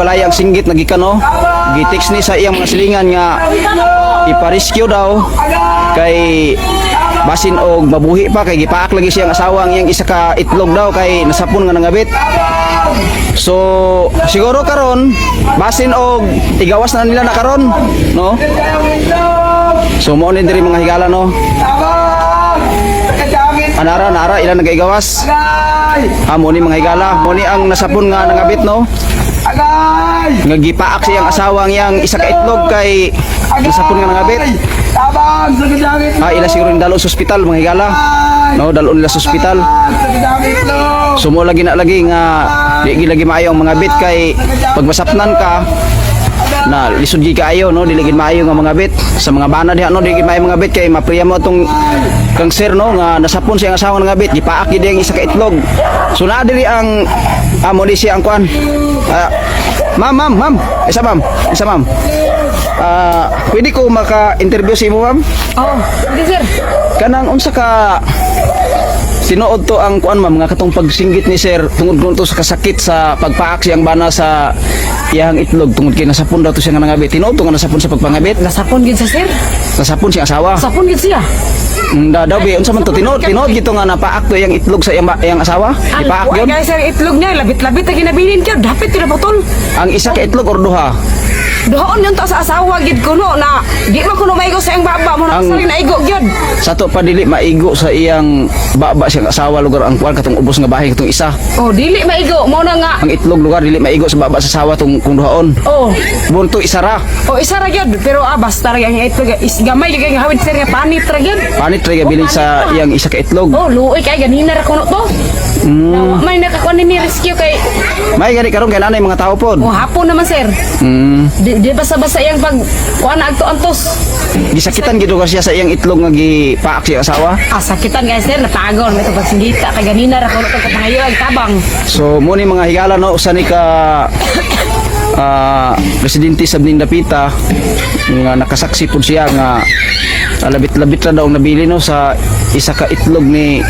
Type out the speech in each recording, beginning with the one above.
balaya ang singgit nagikan no. Gitext ni sa iyang mga silingan nga ipa-rescue daw kay basin og mabuhi pa kay gipaak lagi siyang asawa ang iyang isa ka itlog daw kay nasapon nga nangabit. So siguro karon basin og igawas na nila na karon no. So mo ni diri mga higala no. Anara nara ilan nagaigawas. Ah, mo ni mga higala, mo ni ang nasapon nga nangabit no. Agay! Nga gipaak siyang asawa ang iyang isa ka itlog kay nasapon nga nangabit. Ah, ila siguro ni dalo sa ospital mga higala. No, dalo nila sa ospital. Sumo lagi na lagi nga di gi lagi maayo ang mga bit kay pag masapnan ka na lisod gi kaayo no? Dili gid maayo nga mga bit sa mga bana diha no? Dili gid maayo mga bit kay mapriya mo tong cancer no? Nga nasapon siya ang asawa nga bit gipaak gid ang isa ka itlog. So naa diri ang amo di siya ang kuan Ah, ma'am ma'am ma'am. Isa ma'am. Isa ma'am. Ah, pwede ko maka-interview si mo ma'am? Oh, hindi sir. kanang unsa ka tinuod to ang kuan ma'am nga katong pagsinggit ni sir tungod ko to sa kasakit sa pagpaak siyang bana sa iyang itlog tungod kay nasapon daw to siya nga nangabit tinuod to nga nasapon sa pagpangabit Nasapon gid sa sir. nasapon siyang asawa Sapon gid siya. Mm, da daw bi unsa man to tinuod tinuod gito nga napaak to iyang itlog sa iyang, iyang asawa ipaak gyud guys sir itlog niya labit-labit na ginabilin ka. Dapat tira botol. ang isa ka itlog or duha Doon yun to sa asawa gid kuno na di man kuno maigo sa iyang baba mo na Ang- sari na igo gyud. sa to pa dili maigo sa iyang baba siyang asawa lugar ang kuan katong ubos nga bahay katong isa Oh, dili maigo mo na nga. ang itlog lugar dili maigo sa baba sa asawa tong kung duhaon Oh, bunto isara oh isa ra gyud pero ah basta ra yang itlog is gamay gyud nga hawid sir nga panit ra gyud. panit ra bilin sa iyang isa ka itlog Oh, luoy kay ganina ra kuno to. Mm. May nakakuan ni rescue kay May gani karon kay nanay mga tao pod. oh hapon naman sir. Mm. Di, di basta-basta yang pag kuan agto antos. Gisakitan gid ko siya sa iyang itlog nga gipaak siya asawa. Ah, sakitan guys sir, natagon. May itong pagsingita. Kay ganina ra to kapangayo ay tabang. So mo ni mga higala no usa ni ka ah presidente sa Blindapita nga nakasaksi pud siya nga ah, labit-labit ra daw nabili no sa isa ka itlog ni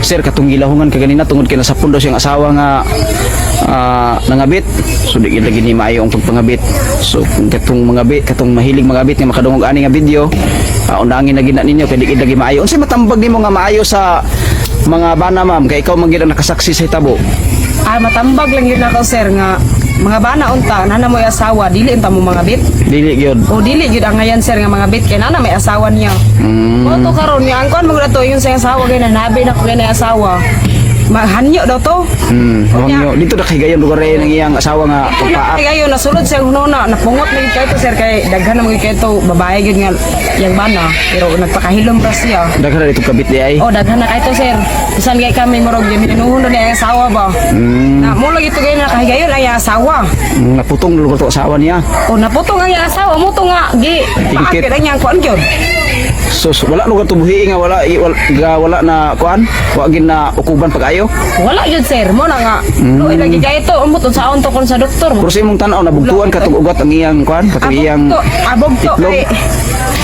Sir katong gilahungan. Ka ganina tungod kay nasapon daw siyang asawa nga ah, nangabit. So di gid ni maayo ang pagpangabit. So kung katong mga bit katong mahilig magabit nga makadungog ani nga video uh, undangin na gid na ninyo kay di gid lagi maayo unsay matambag nimo nga maayo sa mga bana ma'am? Kay ikaw man nakasaksi sa hitabo Ah, matambag lang yun ako sir nga mga bana unta nana mo asawa dili unta mo mga bit? Dili gyud. O dili gyud ang ngayon sir nga mga bit kay nana may asawa niya. Mm. mo to karon nga ang kuan mo to yung sa asawa kay nanabi na ko kay asawa mahanyo daw to Hmm, oh, dito na kay lugar rin ng iyang asawa nga pagpaak. Kaya yun, nasulod siya hunona, napungot na kay to sir, kay daghan na mo kay to, babae yun nga, yung bana, pero nagpakahilom pa siya. Daghan na dito kabit di ay. Oh, daghan na kay to sir. Bisan kay kami morog yun, inuhuno na yung asawa ba? Hmm, Na mo lagi to kayo nakahigayon ay asawa. naputong lugar to asawa niya. O naputong ang asawa mo to nga gi. Tingkit. Ang iyang kuan gyud. So, so, wala lugar to buhi nga wala i- wala, ga, wala na kuan. Wa gid na ukuban pag-ayo. Wala gyud sir, mo na nga. Luoy lagi kay to, umot sa on to kon sa doktor. Pero sa imong tan-aw nabugtuan katong ugat ang iyang kuan, katong iyang Abog to, kay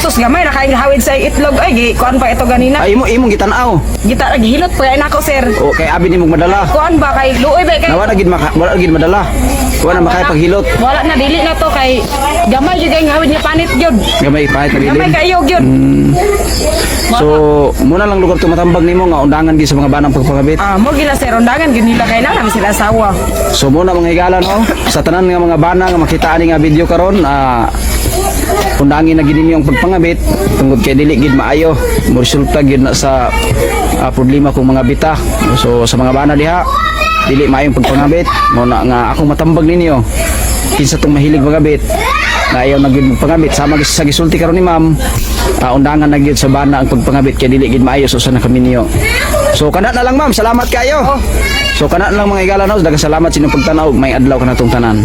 Sus gamay na kay hawid sa itlog ay gi kuan pa ito ganina. ay imo imong gitan-aw. Gita lagi hilot pa na ako sir. O kay abi nimong madala. Kuan ba kay luoy ba kay Nawa na gid maka, wala gid madala. Wala na makay paghilot. Wala na dili na to kay gamay gyud ang hawid niya panit gyud. Gamay pa Gamay tabilin. kayo gyud. So, muna lang lugar to matambag nimo nga undangan gid sa mga banang pagpangabit. Ah, mo gila sir undangan gyud nila kay na sila asawa. So muna mga higalan no, sa tanan nga mga bana nga makita ani nga video karon ah undangin na gid ninyo ang pagpangabit tungod kay dili gid maayo mo resulta gid na sa ah, problema kong mga bita. So sa mga bana diha dili maayo ang pagpangabit mo na nga akong matambag ninyo. Kinsa tong mahilig magabit. Na ayaw na gid magpangabit sama gid sa gisulti karon ni ma'am ah, undangan na gid sa bana ang pagpangabit kay dili gid maayo so sa na kami niyo. So kana na lang ma'am, salamat kayo. So kana na lang mga igala no, daghang salamat sa inyong pagtanaw, may adlaw ka na tong tanan.